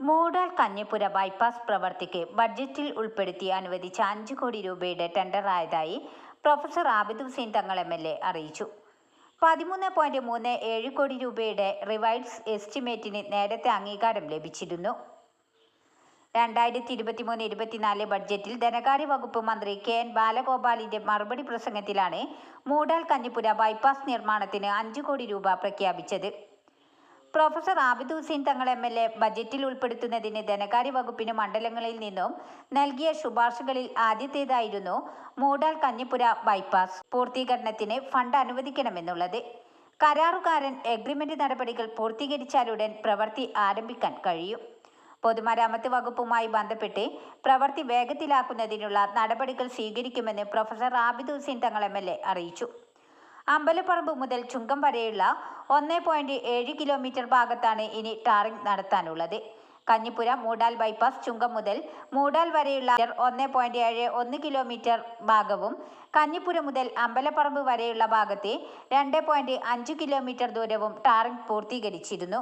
Moodal Kanjippura bypass പ്രവൃത്തിക്ക് ബഡ്ജറ്റിൽ ഉൾപ്പെടുത്തി അനുവദിച്ച അഞ്ച് കോടി രൂപയുടെ ടെൻഡറായതായി professor Abid Hussain Thangal M L A അറിയിച്ചു. പതിമൂന്ന് പോയിന്റ് മൂന്ന് ഏഴ് കോടി രൂപയുടെ റിവൈഡ്സ് എസ്റ്റിമേറ്റിന് നേരത്തെ അംഗീകാരം ലഭിച്ചിരുന്നു. രണ്ടായിരത്തി ഇരുപത്തിമൂന്ന് ഇരുപത്തിനാല് ബഡ്ജറ്റിൽ ധനകാര്യ വകുപ്പ് മന്ത്രി കെ എൻ ബാലഗോപാലിന്റെ മറുപടി പ്രസംഗത്തിലാണ് മൂടാൽ കഞ്ഞിപ്പുര ബൈപ്പാസ് നിർമ്മാണത്തിന് അഞ്ച് കോടി രൂപ പ്രഖ്യാപിച്ചത്. Professor Abid Hussain Thangal M L A ബജറ്റിൽ ഉൾപ്പെടുത്തുന്നതിന് ധനകാര്യ വകുപ്പിന് മണ്ഡലങ്ങളിൽ നിന്നും നൽകിയ ശുപാർശകളിൽ ആദ്യത്തേതായിരുന്നു മൂടാൽ കഞ്ഞിപ്പുര ബൈപ്പാസ് പൂർത്തീകരണത്തിന് ഫണ്ട് അനുവദിക്കണമെന്നുള്ളത്. കരാറുകാരൻ എഗ്രിമെന്റ് നടപടികൾ പൂർത്തീകരിച്ചാലുടൻ പ്രവൃത്തി ആരംഭിക്കാൻ കഴിയും. പൊതുമരാമത്ത് വകുപ്പുമായി ബന്ധപ്പെട്ട് പ്രവൃത്തി വേഗത്തിലാക്കുന്നതിനുള്ള നടപടികൾ സ്വീകരിക്കുമെന്ന് പ്രൊഫസർ ആബിദ് ഹുസൈൻ തങ്ങൾ എം അറിയിച്ചു. അമ്പലപ്പറമ്പ് മുതൽ ചുങ്കം വരെയുള്ള ഒന്ന് പോയിന്റ് ഏഴ് കിലോമീറ്റർ ഭാഗത്താണ് ഇനി ടാറിംഗ് നടത്താനുള്ളത്. കഞ്ഞിപ്പുര മൂടാൽ ബൈപ്പാസ് ചുങ്കം മുതൽ മൂടാൽ വരെയുള്ള ഒന്ന് പോയിന്റ് ഏഴ് ഒന്ന് കിലോമീറ്റർ ഭാഗവും കഞ്ഞിപ്പുര മുതൽ അമ്പലപ്പറമ്പ് വരെയുള്ള ഭാഗത്തെ രണ്ട് പോയിന്റ് അഞ്ച് കിലോമീറ്റർ ദൂരവും ടാറിംഗ് പൂർത്തീകരിച്ചിരുന്നു.